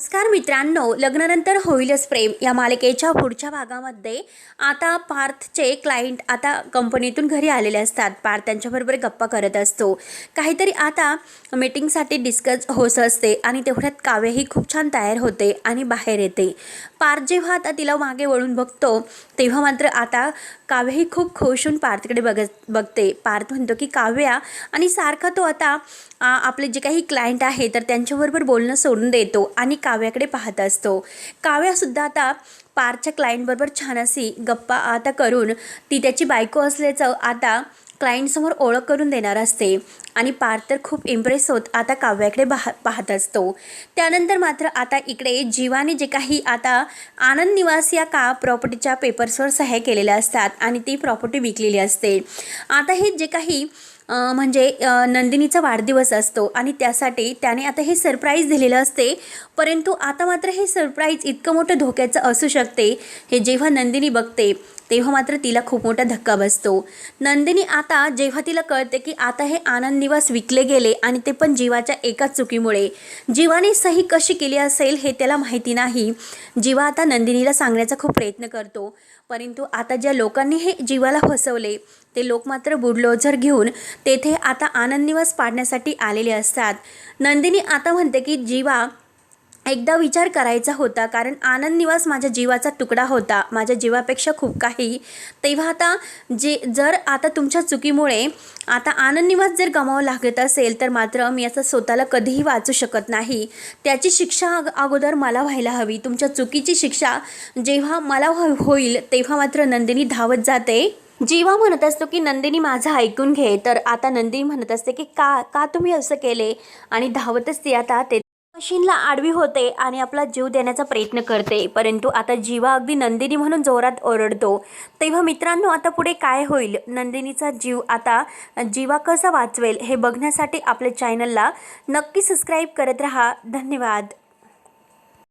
नमस्कार मित्रांनो लग्नानंतर होईलच प्रेम या मालिकेच्या पुढच्या भागामध्ये. आता पार्थचे क्लायंट आता कंपनीतून घरी आलेले असतात. पार्थ त्यांच्याबरोबर गप्पा करत असतो. काहीतरी आता मीटिंगसाठी डिस्कस होत असते आणि तेवढ्यात काव्यही खूप छान तयार होते आणि बाहेर येते. पार्थ जेव्हा आता तिला मागे वळून बघतो तेव्हा मात्र आता काव्यही खूप खुश होऊन पार्थकडे बघत बघते. पार्थ म्हणतो की काव्या आणि सारखा तो आता आपले जे काही क्लायंट आहे तर त्यांच्याबरोबर बोलणं सोडून देतो आणि काव्याकडे पाहत असतो. काव्यासुद्धा आता पारच्या क्लायंटबरोबर छान अशी गप्पा आता करून ती त्याची बायको असल्याचं आता क्लायंटसमोर ओळख करून देणार असते. आणि पार्थ तर खूप इम्प्रेस होत आता काव्याकडे पाह पाहत असतो. त्यानंतर मात्र आता इकडे जीवाने जे काही आता आनंद निवास या का प्रॉपर्टीच्या पेपर्सवर सह्या केलेल्या असतात आणि ती प्रॉपर्टी विकलेली असते. आता हे जे काही म्हणजे नंदिनीचा वाढदिवस असतो आणि त्यासाठी त्याने आता हे सरप्राईज दिलेलं असते. परंतु आता मात्र हे सरप्राईज इतकं मोठं धोक्याचं असू शकते. हे जेव्हा नंदिनी बघते तेव्हा मात्र तिला खूप मोठा धक्का बसतो. नंदिनी आता जेव्हा तिला कळते की आता हे आनंद निवास विकले गेले आणि ते पण जीवाच्या एकाच चुकीमुळे. जीवाने सही कशी केली असेल हे त्याला माहिती नाही. जीवा आता नंदिनीला सांगण्याचा खूप प्रयत्न करतो. परंतु आता ज्या लोकांनी हे जीवाला फसवले ते लोक मात्र बुडलोझर घेऊन तेथे आता आनंद निवास पाडण्यासाठी आलेले असतात. नंदिनी आता म्हणते की जीवा एकदा विचार करायचा होता कारण आनंद निवास माझ्या जीवाचा तुकडा होता. माझ्या जीवापेक्षा खूप काही. तेव्हा आता जे जर आता तुमच्या चुकीमुळे आता आनंद निवास जर गमावं लागत असेल तर मात्र मी असं स्वतःला कधीही वाचू शकत नाही. त्याची शिक्षा अगोदर मला व्हायला हवी. तुमच्या चुकीची शिक्षा जेव्हा मला होईल तेव्हा मात्र नंदिनी धावत जाते. जीवा म्हणत असतो की नंदिनी माझं ऐकून घे. तर आता नंदिनी म्हणत असते की का का तुम्ही असं केले? आणि धावतच ती आता ते मशीनला आडवी होते आणि आपला जीव देण्याचा प्रयत्न करते. परंतु आता जीवा अगदी नंदिनी म्हणून जोरात ओरडतो. तेव्हा मित्रांनो आता पुढे काय होईल? नंदिनीचा जीव आता जीवा कसा वाचवेल हे बघण्यासाठी आपल्या चॅनलला नक्की सबस्क्राईब करत राहा. धन्यवाद.